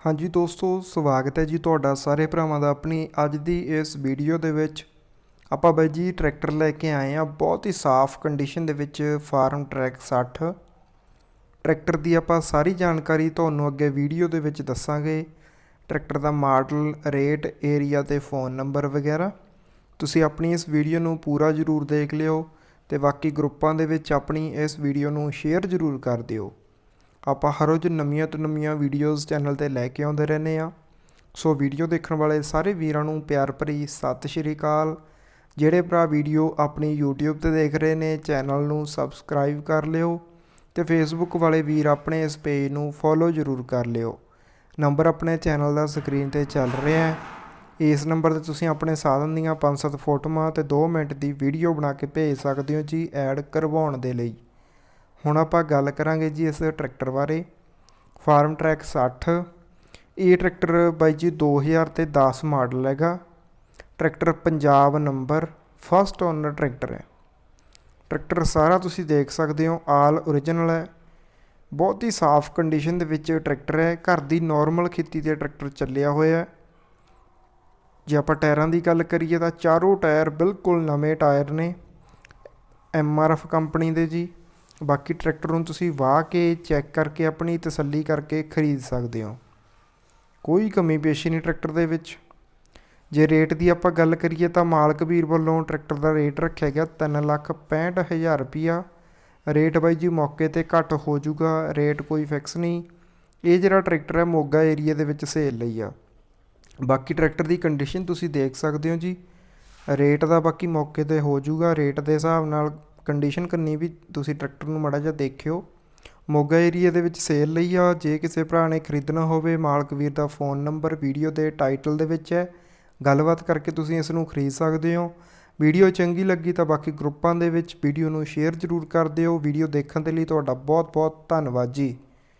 ਹਾਂਜੀ ਦੋਸਤੋ, ਸਵਾਗਤ ਹੈ ਜੀ ਤੁਹਾਡਾ ਸਾਰੇ ਭਰਾਵਾਂ ਦਾ ਆਪਣੀ ਅੱਜ ਦੀ ਇਸ ਵੀਡੀਓ ਦੇ ਵਿੱਚ। ਆਪਾਂ ਬਾਈ ਜੀ ਟਰੈਕਟਰ ਲੈ ਕੇ ਆਏ ਆ ਬਹੁਤ ਹੀ ਸਾਫ਼ ਕੰਡੀਸ਼ਨ ਦੇ ਵਿੱਚ ਫਾਰਮ ਟਰੈਕ 60 ਟਰੈਕਟਰ ਦੀ ਆਪਾਂ ਸਾਰੀ ਜਾਣਕਾਰੀ ਤੁਹਾਨੂੰ ਅੱਗੇ ਵੀਡੀਓ ਦੇ ਵਿੱਚ ਦੱਸਾਂਗੇ। ਟਰੈਕਟਰ ਦਾ ਮਾਡਲ, ਰੇਟ, ਏਰੀਆ ਤੇ ਫੋਨ ਨੰਬਰ ਵਗੈਰਾ। ਤੁਸੀਂ ਆਪਣੀ ਇਸ ਵੀਡੀਓ ਨੂੰ ਪੂਰਾ ਜ਼ਰੂਰ ਦੇਖ ਲਿਓ ਤੇ ਬਾਕੀ ਗਰੁੱਪਾਂ ਦੇ ਵਿੱਚ ਆਪਣੀ ਇਸ ਵੀਡੀਓ ਨੂੰ ਸ਼ੇਅਰ ਜ਼ਰੂਰ ਕਰ ਦਿਓ। ਆਪਾਂ ਹਰ ਰੋਜ਼ ਨਵੀਆਂ ਤੋਂ ਨਵੀਆਂ ਵੀਡੀਓਜ਼ ਚੈਨਲ ਤੇ ਲੈ ਕੇ ਆਉਂਦੇ ਰਹਿੰਦੇ ਆ ਸੋ ਵੀਡੀਓ ਦੇਖਣ ਵਾਲੇ ਸਾਰੇ ਵੀਰਾਂ ਨੂੰ ਪਿਆਰ ਭਰੀ ਸਤਿ ਸ਼੍ਰੀ ਅਕਾਲ। ਜਿਹੜੇ ਭਰਾ ਵੀਡੀਓ ਆਪਣੀ YouTube ਤੇ ਦੇਖ ਰਹੇ ਨੇ ਚੈਨਲ ਨੂੰ ਸਬਸਕ੍ਰਾਈਬ ਕਰ ਲਿਓ ਤੇ Facebook ਵਾਲੇ ਵੀਰ ਆਪਣੇ ਇਸ ਪੇਜ ਨੂੰ ਫੋਲੋ ਜ਼ਰੂਰ ਕਰ ਲਿਓ। ਨੰਬਰ ਆਪਣੇ ਚੈਨਲ ਦਾ ਸਕਰੀਨ ਤੇ ਚੱਲ ਰਿਹਾ ਹੈ। ਇਸ ਨੰਬਰ ਤੇ ਤੁਸੀਂ ਆਪਣੇ ਸਾਧਨ ਦੀਆਂ 5-7 ਫੋਟੋਆਂ ਤੇ 2 ਮਿੰਟ ਦੀ ਵੀਡੀਓ ਬਣਾ ਕੇ ਭੇਜ ਸਕਦੇ ਹੋ ਜੀ ਐਡ ਕਰਵਾਉਣ ਦੇ ਲਈ। ਹੁਣ ਆਪਾਂ ਗੱਲ ਕਰਾਂਗੇ ਜੀ ਇਸ ਟਰੈਕਟਰ ਬਾਰੇ। ਫਾਰਮ ਟਰੈਕ 60 ਇਹ ਟਰੈਕਟਰ ਬਾਈ ਜੀ 2000 ਤੇ 10 ਮਾਡਲ ਹੈਗਾ। Tractor Punjab number first owner tractor ਹੈ। ਟਰੈਕਟਰ ਸਾਰਾ ਤੁਸੀਂ ਦੇਖ ਸਕਦੇ ਹੋ, ਆਲ ਓਰੀਜਨਲ ਹੈ। ਬਹੁਤ ਹੀ ਸਾਫ਼ ਕੰਡੀਸ਼ਨ ਦੇ ਵਿੱਚ ਟਰੈਕਟਰ ਹੈ। ਘਰ ਦੀ ਨਾਰਮਲ ਖੇਤੀ ਤੇ ਟਰੈਕਟਰ ਚੱਲਿਆ ਹੋਇਆ ਹੈ। ਜੇ ਆਪਾਂ ਟਾਇਰਾਂ ਦੀ ਗੱਲ ਕਰੀਏ ਤਾਂ ਚਾਰੋਂ ਟਾਇਰ ਬਿਲਕੁਲ ਨਵੇਂ ਟਾਇਰ ਨੇ। ਐਫ ਕੰਪਨੀ ਦੇ ਜੀ। ਬਾਕੀ ਟਰੈਕਟਰ ਨੂੰ ਤੁਸੀਂ ਵਾਹ ਕੇ ਚੈੱਕ ਕਰਕੇ ਆਪਣੀ ਤਸੱਲੀ ਕਰਕੇ ਖਰੀਦ ਸਕਦੇ ਹੋ। ਕੋਈ ਕਮੀ ਪੇਸ਼ੀ ਨਹੀਂ ਟਰੈਕਟਰ ਦੇ ਵਿੱਚ। ਜੇ ਰੇਟ ਦੀ ਆਪਾਂ ਗੱਲ ਕਰੀਏ ਤਾਂ ਮਾਲਕ ਵੀਰ ਵੱਲੋਂ ਟਰੈਕਟਰ ਦਾ ਰੇਟ ਰੱਖਿਆ ਗਿਆ 365000 ਰੁਪਿਆ ਰੇਟ ਬਾਈ ਜੀ ਮੌਕੇ ਤੇ ਘੱਟ ਹੋ ਜਾਊਗਾ, ਰੇਟ ਕੋਈ ਫਿਕਸ ਨਹੀਂ। ਇਹ ਜਿਹੜਾ ਟਰੈਕਟਰ ਹੈ ਮੋਗਾ ਏਰੀਆ ਦੇ ਵਿੱਚ ਸੇਲ ਲਈ ਆ। ਬਾਕੀ ਟਰੈਕਟਰ ਦੀ ਕੰਡੀਸ਼ਨ ਤੁਸੀਂ ਦੇਖ ਸਕਦੇ ਹੋ ਜੀ। ਰੇਟ ਦਾ ਬਾਕੀ ਮੌਕੇ ਤੇ ਹੋ ਜਾਊਗਾ, ਰੇਟ ਦੇ ਹਿਸਾਬ ਨਾਲ ਕੰਡੀਸ਼ਨ ਕਰਨੀ ਵੀ ਤੁਸੀਂ ਟਰੈਕਟਰ ਨੂੰ ਮਾੜਾ ਜਿਹਾ ਦੇਖਿਓ। ਮੋਗਾ ਏਰੀਆ ਦੇ ਵਿੱਚ ਸੇਲ ਲਈ ਆ, ਜੇ ਕਿਸੇ ਭਰਾ ਨੇ ਖਰੀਦਣਾ ਹੋਵੇ, ਮਾਲਕ ਵੀਰ ਦਾ ਫੋਨ ਨੰਬਰ ਵੀਡੀਓ ਦੇ ਟਾਈਟਲ ਦੇ ਵਿੱਚ ਹੈ। ਗੱਲਬਾਤ ਕਰਕੇ ਤੁਸੀਂ ਇਸ ਨੂੰ ਖਰੀਦ ਸਕਦੇ ਹੋ। ਵੀਡੀਓ ਚੰਗੀ ਲੱਗੀ ਤਾਂ ਬਾਕੀ ਗਰੁੱਪਾਂ ਦੇ ਵਿੱਚ ਵੀਡੀਓ ਨੂੰ ਸ਼ੇਅਰ ਜ਼ਰੂਰ ਕਰ ਦਿਓ। ਵੀਡੀਓ ਦੇਖਣ ਦੇ ਲਈ ਤੁਹਾਡਾ ਬਹੁਤ ਬਹੁਤ ਧੰਨਵਾਦ ਜੀ।